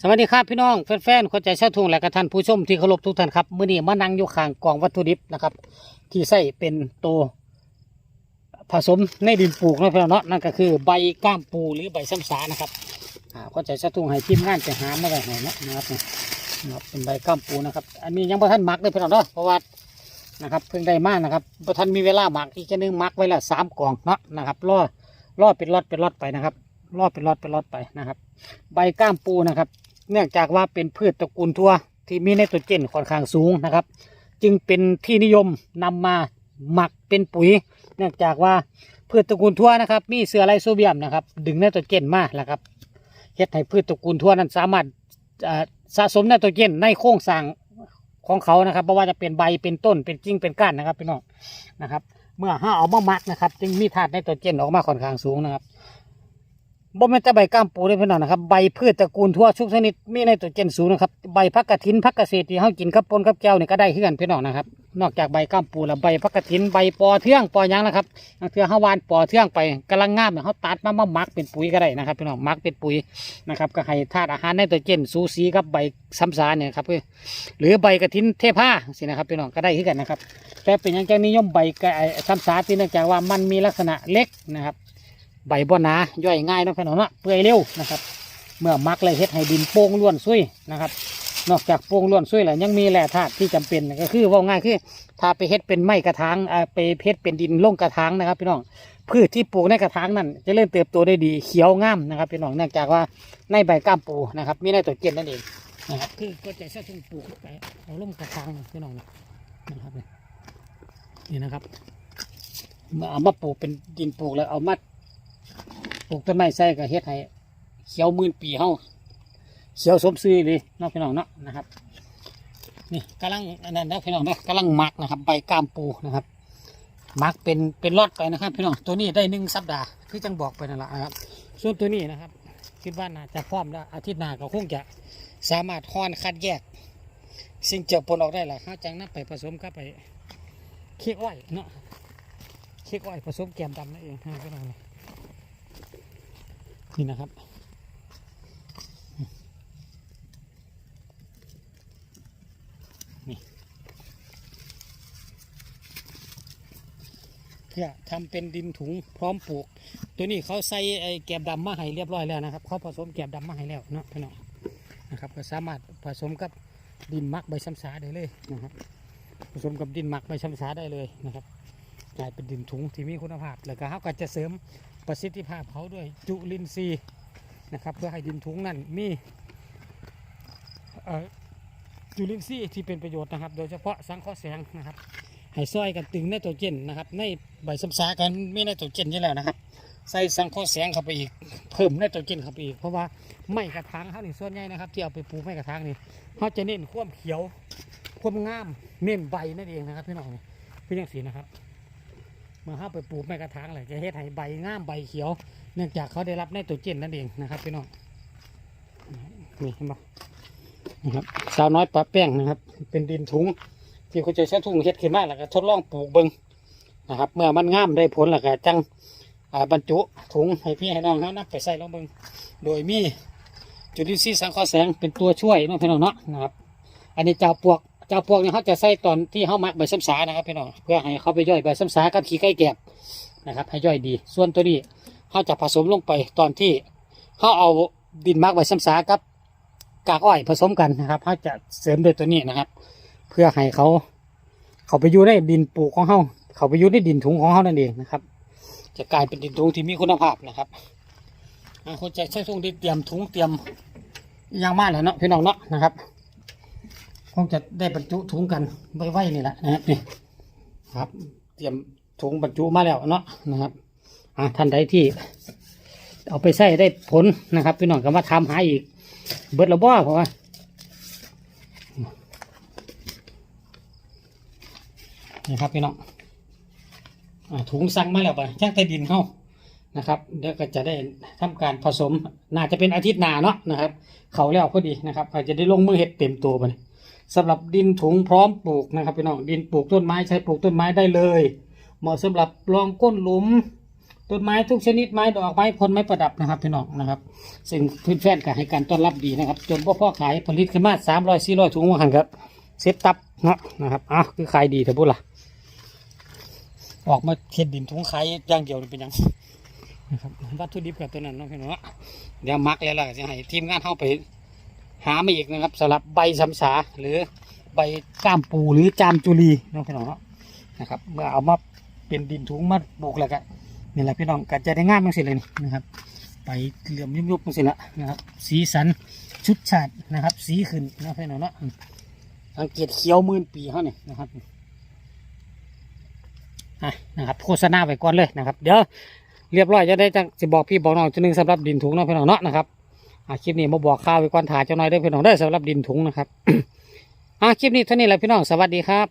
สวัสดีครับพี่น้องแฟนๆคนใจเช่าทุ่งและกระท่านผู้ชมที่เคารพทุกท่านครับมื้อนี้มานั่งอยู่ข้างกองวัตถุดิบนะครับ ที่ใส่เป็นตัวผสมในดินปลูกนะพี่น้องเนาะนั่นก็คือใบก้ามปูหรือใบซ้ำสานะครับอ่าคนใจเช่าทุ่งให้ทีมงานไปหามาได้ให้เนะนะครับเนี่ยนะครับเป็นใบก้ามปูนะครับ อันนี้ยังบ่ทันหมักเลยพี่น้องเนาะเพราะว่านะครับเพิ่งได้มานะครับบ่ทันมีเวลาหมักอีกแค่นึงหมักไว้ละสามกล่องเนาะนะครับรอรอเป็นรอดเป็นรอดไปนะครับ รอเป็นรอดเป็นรอดไปนะครับ ใบก้ามปูนะครับ เนื่องจากว่าเป็นพืชตระกูลทั่วที่มีไนโตรเจนค่อนข้างสูงนะครับ จึงเป็นที่นิยมนำมาหมักเป็นปุ๋ย เนื่องจากว่าพืชตระกูลทั่วนะครับ มีเสือไรโซเบียมนะครับ ดึงไนโตรเจนมาแล้วครับเฮ็ดให้พืชตระกูลทั่วนั้นสามารถสะสมไนโตรเจนในโครงสร้างของเขานะครับเพราะว่าจะเป็นใบเป็นต้นเป็นกิ่งเป็นก้านนะครับพี่น้องนะครับ เมื่อห้าเอามามักนะครับ จึงมีธาตุไนโตรเจนออกมาค่อนข้างสูงนะครับ บ่แม่นแต่ใบก้ามปูได้พี่น้องนะครับใบพืชตระกูลทั่วทุกชนิดมีไนโตรเจนสูงนะครับใบพักกระถินพักเกษตรที่เฮากินกับปนกับแก้วนี่ก็ได้คือกันพี่น้องนะครับ นอกจากใบก้ามปูแล้วใบพักกระถินใบปอเทืองปอหยังนะครับบางเทื่อเฮาวานปอเทืองไปกำลังงามเนี่ยเฮาตัดมามาหมักเป็นปุ๋ยก็ได้นะครับพี่น้องหมักเป็นปุ๋ยนะครับก็ให้ธาตุอาหารไนโตรเจนสูสีกับใบซ้ำสาเนี่ยครับหรือใบกระถินเทพาสินะครับพี่น้องก็ได้คือกันนะครับ แต่เป็นอย่างจังนิยมใบซ้ำสาที่เนื่องจากว่ามันมีลักษณะเล็กนะครับ ใบบ่หนาย่อยง่ายนะพี่น้องเนาะเปื่อยเร็วนะครับ เมื่อมักเลยเฮ็ดให้ดินโป่งล้วนซุยนะครับ นอกจากโป่งล้วนซุยแล้วยังมีแร่ธาตุที่จำเป็นก็คือว่าง่ายคือถ้าไปเฮ็ดเป็นไม้กระถางอ่าไปเฮ็ดเป็นดินลงกระถางนะครับพี่น้องพืชที่ปลูกในกระถางนั้นจะเริ่มเติบโตได้ดีเขียวงามนะครับพี่น้องเนื่องจากว่าในใบก้ามปูนะครับมีไนโตรเจนนั่นเองนะครับคือก็จะใช้ทุ่งปลูกไปเอาลงกระถางพี่น้องนะครับนี่นะครับมาเอามาปลูกเป็นดินปลูกแล้วเอามา ปลูกต้นไม้ใส่ก็เฮ็ดให้เขียวมื่นปีเฮาเขียวสมซื่อเลยเนาะพี่น้องเนาะนะครับนี่กำลังอันนั้นนะพี่น้องนะกำลังหมักนะครับ ใบก้ามปูนะครับหมักเป็นเป็นรอดไปนะครับ พี่น้องตัวนี้ได้หนึ่งสัปดาห์คือจังบอกไปนั่นแหละนะครับ ส่วนตัวนี้นะครับ คิดว่าน่าจะพร้อมแล้วอาทิตย์หน้าก็คงจะสามารถห้อนคัดแยก สิ่งเจือปนออกได้แหละข้าจังนับไปผสมกับไปเค้กอ้อยเนาะเค้กอ้อยผสมแกมดำนั่นเองนะพี่น้อง นี่นะครับ นี่เพื่อทำเป็นดินถุงพร้อมปลูก ตัวนี้เขาใส่ไอ้แกบดำมาให้เรียบร้อยแล้วนะครับ เขาผสมแกบดำมาให้แล้วเนาะพี่น้องนะครับ ก็สามารถผสมกับดินหมักใบซ้ำสาได้เลยนะครับ ผสมกับดินหมักใบซ้ำสาได้เลยนะครับกลายเป็นดินถุงที่มีคุณภาพ แล้วก็เขาก็จะเสริม ประสิทธิภาพเขาด้วยจุลินทรีย์นะครับ เพื่อให้ดินถุงนั่นมีจุลินทรีย์ที่เป็นประโยชน์นะครับ โดยเฉพาะสังเคราะห์แสงนะครับให้ซอยกันตึงไนโตรเจนนะครับในใบสัมสากันมีไนโตรเจนอยู่แล้วนะครับ ใส่สังเคราะห์แสงเข้าไปอีกเพิ่มไนโตรเจนเข้าไปอีกเพราะว่าไม้กระถางเขาหนี่ส่วนใหญ่นะครับ ที่เอาไปปลูกไม้กระถางนี่เขาจะเน้นความเขียวความงามเน้นใบนั่นเองนะครับพี่น้องนี่เป็นอย่างสีนะครับ เมื่อเขาไปปลูกไม้กระถางเลยจะเฮ็ดให้ใบงามใบเขียว เนื่องจากเขาได้รับไนโตรเจนนั่นเองนะครับพี่น้องนี่เห็นปะนะครับสาวน้อยปลาแป้งนะครับ เป็นดินถุง ที่เขาจะใช้ถุงเฮ็ดขึ้นมาแล้วก็ทดลองปลูกเบิ้งนะครับ เมื่อมันงามได้ผลแล้วก็จังบรรจุถุงให้พี่ให้น้องเขานำไปใส่ลองเบิ้งโดยมีจุลินทรีย์สังเคราะห์แสงเป็นตัวช่วยน้องพี่น้องเนาะนะครับ อันนี้เจ้าปวก เจ้าปวกนี่ยเขาจะใส่ตอนที่เขาหมักใบซ้ำสานะครับพี่น้องเพื่อให้เขาไปย่อยใบซ้ำสากับขี้ไก่แกบนะครับให้ย่อยดี ส่วนตัวนี้เขาจะผสมลงไปตอนที่เขาเอาดินหมักใบซ้ำสากับกากอ้อยผสมกันนะครับเขาจะเสริมโดวยตัวนี้นะครับ เพื่อให้เขา เขาไปอยู่ในดินปลูกของเขาเขาไปอยู่ในดินถุงของเขานั่นเองนะครับ จะกลายเป็นดินถุงที่มีคุณภาพนะครับคนจะใช้ถุงที่เตรียมถุงเตรียมยางมากแล้วเนาะพี่น้องเนาะนะครับ คงจะได้บรรจุถุงกันไว้ๆนี่แหละนะครับนี่ครับ เตรียมถุงบรรจุมาแล้วเนาะนะครับอ่าท่านใดที่ เอาไปใส่ได้ผลนะครับพี่น้องก็มาทำหาอีก เบิดและบ่เพราะว่านี่ครับพี่น้องอ่าถุงสั่งมาแล้วไปช่างใต้ดินเข้านะครับเดี๋ยวก็จะได้ทำการผสม น่าจะเป็นอาทิตย์หน้าเนาะนะครับ เขาแล้วพอดีนะครับอาจจะได้ลงมือเห็ดเต็มตัวไป สำหรับดินถุงพร้อมปลูกนะครับพี่น้องดินปลูกต้นไม้ใช้ปลูกต้นไม้ได้เลย เหมาะสำหรับรองก้นหลุม ต้นไม้ทุกชนิดไม้ดอกไม้ผลไม้ประดับนะครับพี่น้องนะครับ ซึ่งพื่อนแฟนก็ให้การต้อนรับดีนะครับ จนพ่อพ่อขายผลิตขึ้นมาสามร้อยสี่ร้อยถุงว่าหันครับเซ็ตตับเนาะนะครับอ้าวคือขายดีเถอะบุล่ะออกมาเฮ็ดดินถุงขายอย่างเดียวเป็นยังนะครับวัตถุดิบกับตัวนั้นเนาะพี่น้องเนาะเดี๋ยวมักแล้วล่ะจะให้ทีมงานเข้าไป หามาอีกนะครับสำหรับใบสำสาหรือใบก้ามปูหรือจามจุลีน้องพี่น้องเนาะนะครับ เมื่อเอามาเป็นดินถุงมาปลูกแล้วก็นี่แหละพี่น้องก็จะได้งามมากสิเลยนี่นะครับ ไปเหลื่อมยุบๆมากสิละนะครับ สีสันชุดชาตินะครับ สีขึ้นนะพี่น้องเนาะสังเกตเขียวมื่นปีเขาเนี่ยนะครับนะครับโฆษณาไปก่อนเลยนะครับ เดี๋ยวเรียบร้อยจะได้จะบอกพี่บอกน้องจุดนึงสำหรับดินถุงเนาะพี่น้องเนาะนะครับ อาคลิปนี้มาบอกข่าวไปก่อนถ่ายเจ้าหน่อยเด้อพี่น้องเด้อสำหรับดินถุงนะครับอาคลิปนี้เท่านี้แหละพี่น้องสวัสดีครับ